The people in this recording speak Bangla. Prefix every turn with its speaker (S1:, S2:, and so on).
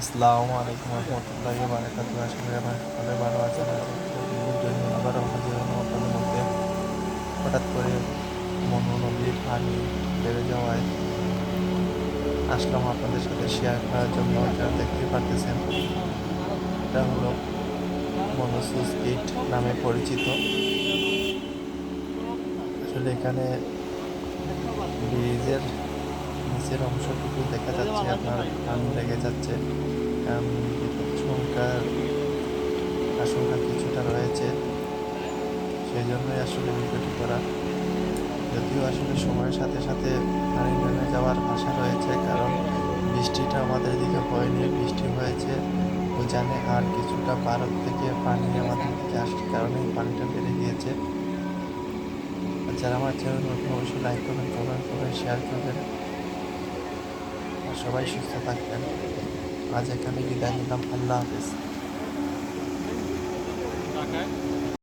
S1: আসসালামু আলাইকুম রহমতুল্লাহি বারাকাতু আশা করি আপনারা সকলে ভালো আছেন। ভিডিও নিয়ে আবারও হাজির আপনাদের মধ্যে হঠাৎ করে মনু নদীর পানি বেড়ে যাওয়ায় আসলাম আপনাদের সাথে শেয়ার করার জন্য। এটা দেখতে পারতেছেন, এটা হলো মনু সুইচ গেট নামে পরিচিত। আসলে এখানে ব্রিজের নিচের অংশটুকু দেখা যাচ্ছে আপনার পানি লেগে যাচ্ছে। সংখ্যার আশঙ্কা কিছুটা রয়েছে। সেই জন্যই আসলে ভিডিওটি করা। যদিও আসলে সময়ের সাথে সাথে পানি নেমে যাওয়ার আশা রয়েছে কারণ বৃষ্টিটা আমাদের দিকে হয়নি বৃষ্টি হয়েছে। উজানে আর কিছুটা ভারত থেকে পানি আমাদের দিকে আসার কারণে পানিটা বেড়ে গিয়েছে। যারা আমার চ্যানেল নতুন অবশ্যই লাইক করবেন কমেন্ট করবেন শেয়ার করবেন। সবাই সুস্থ থাকবেন। আজ এখানে বিদায় নিলাম। আল্লাহ হাফিজ।